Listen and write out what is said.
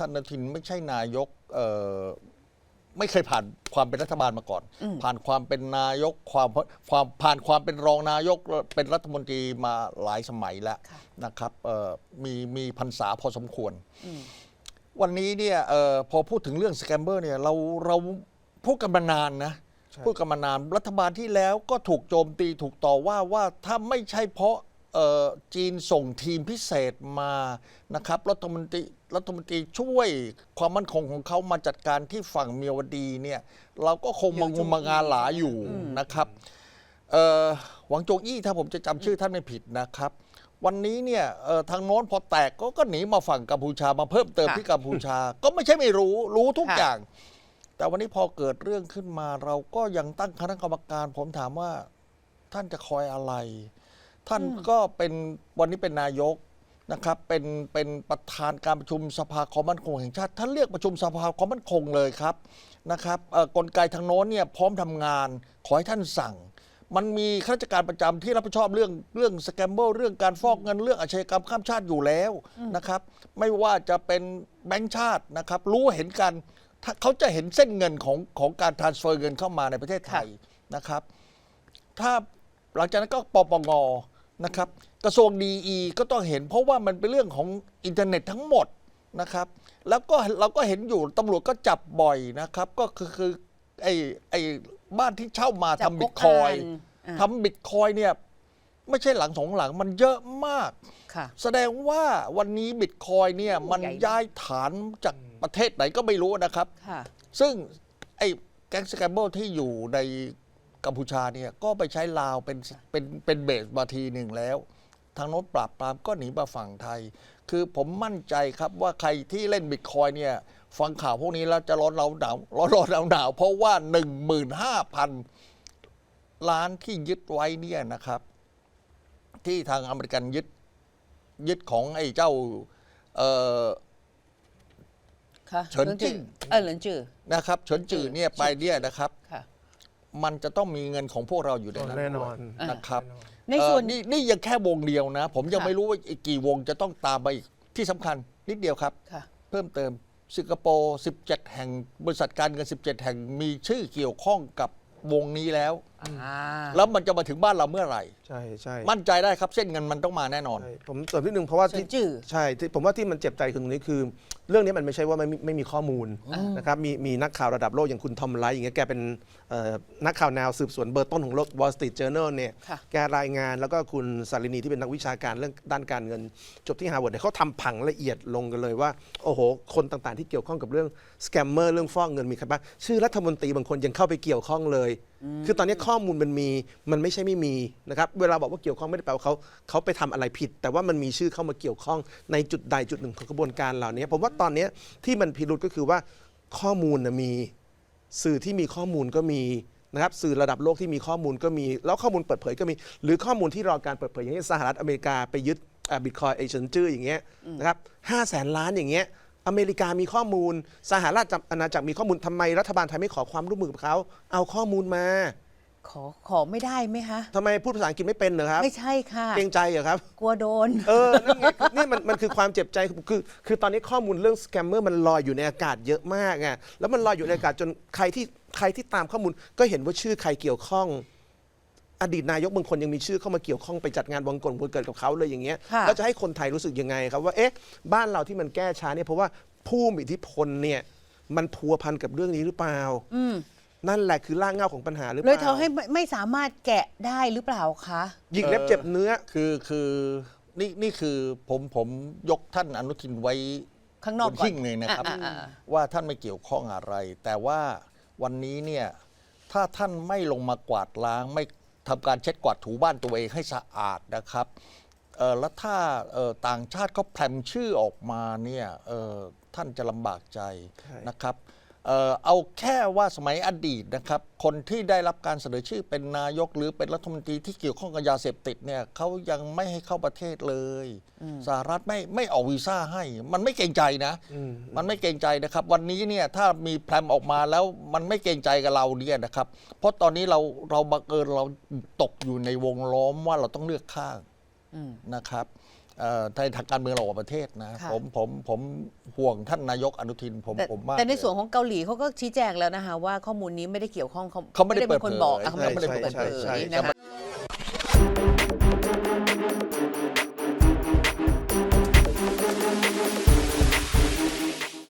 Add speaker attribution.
Speaker 1: ท่านอนุทินไม่ใช่นายกเอ่อไม่เคยผ่านความเป็นรัฐบาลมาก่อน ผ่านความเป็นนายกความความผ่านความเป็นรองนายกเป็นรัฐมนตรีมาหลายสมัยแล้ว
Speaker 2: ค่ะ
Speaker 1: นะครับเอ่อมีมีพรรษาพอสมควร วันนี้เนี่ยเอ่อพอพูดถึงเรื่องสแกมเบอร์เนี่ยเราเราพูดกันมานานนะ
Speaker 3: ใช่
Speaker 1: พูดกันมานานรัฐบาลที่แล้วก็ถูกโจมตีถูกต่อว่าว่าถ้าไม่ใช่เพราะเอ่อ จีนส่งทีมพิเศษมานะครับรัฐมนตรีรัฐมนตรีช่วยความมั่นคงของเขามาจัดการที่ฝั่งเมียวดีเนี่ยเราก็คงมางมมางาหลาอยู่นะครับเอ่อหวังโจงอี้ถ้าผมจะจำชื่อท่านไม่ผิดนะครับ วันนี้เนี่ยเอ่อทางโน้นพอแตกก็ก็หนีมาฝั่งกัมพูชามาเพิ่มเติม
Speaker 2: ค่ะ
Speaker 1: ที่กัมพูชา ก็ไม่ใช่ไม่รู้รู้ทุก
Speaker 2: ค่ะ
Speaker 1: อย่าง แต่วันนี้พอเกิดเรื่องขึ้นมาเราก็ยังตั้งคณะกรรมการ ผมถามว่าท่านจะคอยอะไร ท่านก็เป็นวันนี้เป็นนายกนะครับเป็นเป็นประธานการประชุมสภาความมั่นคงแห่งชาติท่านเรียกประชุมสภาความมั่นคงเลยครับนะครับเอ่อกลไกทางโน้นเนี่ยพร้อมทำงานขอให้ท่านสั่ง มันมีข้าราชการประจำที่รับผิดชอบเรื่องเรื่องสแกมเบิลเรื่องการฟอกเงินเรื่องอาชญากรรมข้ามชาติอยู่แล้วนะครับไม่ว่าจะเป็นแบงก์ชาตินะครับรู้เห็นกันถ้าเขาจะเห็นเส้นเงินของของการทรานสเฟอร์เงินเข้ามาในประเทศไทยนะครับ ถ้า หลังจากนั้นก็ปปงนะครับ กระทรวงดีก็ต้องเห็น เพราะว่ามันเป็นเรื่องของอินเทอร์เน็ตทั้งหมดนะครับ แล้วก็เราก็เห็นอยู่ตำรวจก็จับบ่อยนะครับ ก็คือคือไอ้ไอ้บ้านที่เช่ามา
Speaker 2: จับ
Speaker 1: ทำบิ
Speaker 2: พว
Speaker 1: ต
Speaker 2: ก
Speaker 1: คอย
Speaker 2: อ่านอ่า
Speaker 1: ทำบิตคอยเนี่ยไม่ใช่หลังสองหลังมันเยอะมาก
Speaker 2: ค่ะ
Speaker 1: แสดงว่าวันนี้บิตคอยเนี่ยมัน
Speaker 2: ใหญ่มาก
Speaker 1: ย้ายฐานจากประเทศไหนก็ไม่รู้นะครับ
Speaker 2: ค่ะ
Speaker 1: ซึ่งไอ้แก๊งสแกมเบิลที่อยู่ใน กัมพูชาเนี่ยก็ไปใช้ลาวเป็นเป็นเป็นเบสมาทีหนึ่งแล้ว ทางโน้นปราบปรามก็หนีมาฝั่งไทย คือผมมั่นใจครับว่าใครที่เล่นบิตคอยเนี่ยฟังข่าวพวกนี้แล้วจะร้อนเราหนาวร้อนร้อนหนาวหนาวเพราะว่า 15,000 ล้านที่ยึดไว้เนี่ยนะครับ ที่ทางอเมริกันยึดยึดของไอ้เจ้าเอ่อ
Speaker 2: ค่ะ
Speaker 1: เฉินจิ้ง
Speaker 2: เออเหลินจือ
Speaker 1: นะครับเฉินจือเนี่ยไปเนี่ยนะครับ
Speaker 2: ค่ะ
Speaker 1: มันจะต้องมีเงินของพวกเราอยู่ในนั้น
Speaker 3: แน่นอน
Speaker 1: ด้วยนะครับ
Speaker 2: ในส่วน
Speaker 1: เอ่อนี่นี่ยังแค่วงเดียวนะ ผมยัง
Speaker 2: ค่ะ
Speaker 1: ไม่รู้ว่าอีกกี่วงจะต้องตามไปอีกที่สำคัญนิดเดียวครับ
Speaker 2: ค่ะ
Speaker 1: เพิ่มเติมสิงคโปร์ 17 แห่งบริษัทการเงิน 17 แห่งมีชื่อเกี่ยวข้องกับวงนี้แล้ว
Speaker 2: อ่า
Speaker 1: แล้วมันจะมาถึงบ้านเราเมื่อไหร่
Speaker 3: ใช่ใช่
Speaker 1: มั่นใจได้ครับเส้นเงินมันต้องมาแน่นอน
Speaker 3: ใช่ผมเสริมนิดนึงเพราะว่า
Speaker 2: เฉิ
Speaker 3: ที่
Speaker 2: นจือ
Speaker 3: ใช่ที่ผมว่าที่มันเจ็บใจคือตรงนี้คือ เรื่องนี้มันไม่ใช่ว่าไม่มีไม่มีข้อมูลนะครับมีมีนักข่าวระดับโลกอย่างคุณทอมไลท์อย่างเงี้ยแกเป็นเอ่อนักข่าวแนวสืบสวนเบอร์ต้นของโลก Wall Street Journal เนี่ย
Speaker 2: ค่ะ
Speaker 3: แกรายงานแล้วก็คุณสารินีที่เป็นนักวิชาการเรื่องด้านการเงิน จบที่ฮาร์วาร์ดเนี่ยเขาทำผังละเอียดลงกันเลยว่าโอ้โห คนต่างๆ ที่เกี่ยวข้องกับเรื่องสแกมเมอร์เรื่องฟอกเงินมีใครบ้างชื่อรัฐมนตรีบางคนยังเข้าไปเกี่ยวข้องเลย คือตอนนี้ข้อมูลมันมีมันไม่ใช่ไม่มีนะครับเวลาบอกว่าเกี่ยวข้องไม่ได้แปลว่าเขาเขาไปทำอะไรผิด แต่ว่ามันมีชื่อเข้ามาเกี่ยวข้องในจุดใดจุดหนึ่งของกระบวนการเหล่านี้ผมว่าตอนนี้ที่มันพิรุษก็คือว่าข้อมูลนะมีสื่อที่มีข้อมูลก็มีนะครับสื่อระดับโลกที่มีข้อมูลก็มี แล้วข้อมูลเปิดเผยก็มี หรือข้อมูลที่รอการเปิดเผยอย่างเช่นสหรัฐอเมริกาไปยึดบิตคอยเอเชนจื้ออย่างเงี้ยนะครับห้าแสนล้านอย่างเงี้ย อเมริกามีข้อมูล สหราชอาณาจักรมีข้อมูลทำไมรัฐบาลไทยไม่ขอความร่วมมือกับเขาเอาข้อมูลมา
Speaker 2: ขอขอไม่ได้ไหมคะ
Speaker 3: ทำไมพูดภาษาอังกฤษไม่เป็นเหรอครับ
Speaker 2: ไม่ใช่ค่ะ
Speaker 3: เกรงใจเหรอครับ
Speaker 2: กลัวโดน
Speaker 3: เออนั่นไงนี่มันมันคือความเจ็บใจคือคือคือตอนนี้ข้อมูลเรื่องสแกมเมอร์มันลอยอยู่ในอากาศเยอะมากไงแล้วมันลอยอยู่ในอากาศจนใครที่ใครที่ตามข้อมูลก็เห็นว่าชื่อใครเกี่ยวข้อง อดีตนายกบางคนยังมีชื่อเข้ามาเกี่ยวข้องไปจัดงานวังกลวันเกิดกับเขาเลยอย่างเงี้ย
Speaker 2: ค่ะ
Speaker 3: แล้วจะให้คนไทยรู้สึกยังไงครับว่าเอ๊ะบ้านเราที่มันแก้ช้าเนี่ยเพราะว่าผู้มีอิทธิพลเนี่ยมันพัวพันกับเรื่องนี้หรือเปล่า
Speaker 2: อืม
Speaker 3: นั่นแหละคือรากเหง้าของปัญหาหรือเป
Speaker 2: เลย
Speaker 3: ล่า
Speaker 2: ทำให้ไม่ไม่สามารถแกะได้หรือเปล่าคะ
Speaker 3: หยิกเล็บเจ็บเนื้อ
Speaker 1: คือคือนี่นี่คือผมผมยกท่านอนุทินไว้
Speaker 2: ข้างนอก
Speaker 1: บน
Speaker 2: ก่อน
Speaker 1: หิ้งเลยนะครับ
Speaker 2: อ่าอ่าอ่า
Speaker 1: ว่าท่านไม่เกี่ยวข้องอะไร แต่ว่าวันนี้เนี่ยถ้าท่านไม่ลงมากวาดล้างไม่ ทำการเช็ดกวาดถูบ้านตัวเองให้สะอาดนะครับแล้วถ้าต่างชาติเขาแพร่มชื่อออกมาเนี่ยท่านจะลำบากใจนะครับ เอ่อเอาแค่ว่าสมัยอดีตนะครับ คนที่ได้รับการเสนอชื่อเป็นนายกหรือเป็นรัฐมนตรีที่เกี่ยวข้องกับยาเสพติดเนี่ยเขายังไม่ให้เข้าประเทศเลยสหรัฐไม่ไม่ออกวีซ่าให้ มันไม่เกรงใจนะ
Speaker 3: อืม
Speaker 1: มันไม่เกรงใจนะครับ วันนี้เนี่ยถ้ามีแพรมออกมาแล้วมันไม่เกรงใจกับเราเนี่ยนะครับ เพราะตอนนี้เราเราบังเอิญเราตกอยู่ในวงล้อมว่าเราต้องเลือกข้าง
Speaker 2: อืม
Speaker 1: นะครับเอ่อในทางการเมืองระหว่างประเทศนะ
Speaker 2: ค่ะ
Speaker 1: ผมผมผมห่วงท่านนายกอนุทินผม
Speaker 2: แต่
Speaker 1: ผมมาก
Speaker 2: แต่ในส่วน
Speaker 1: เลย
Speaker 2: ของเกาหลีเขาก็ชี้แจงแล้วนะคะว่าข้อมูลนี้ไม่ได้เกี่ยวข้อง
Speaker 1: เขาไม่ได้
Speaker 2: เป็นคนบอก
Speaker 1: เปิดเผย
Speaker 2: อะเขาไม่ได้เป็นคน
Speaker 3: ใช่
Speaker 2: เปิด
Speaker 3: ใช่
Speaker 2: เผย
Speaker 3: ใช่
Speaker 2: นะคะ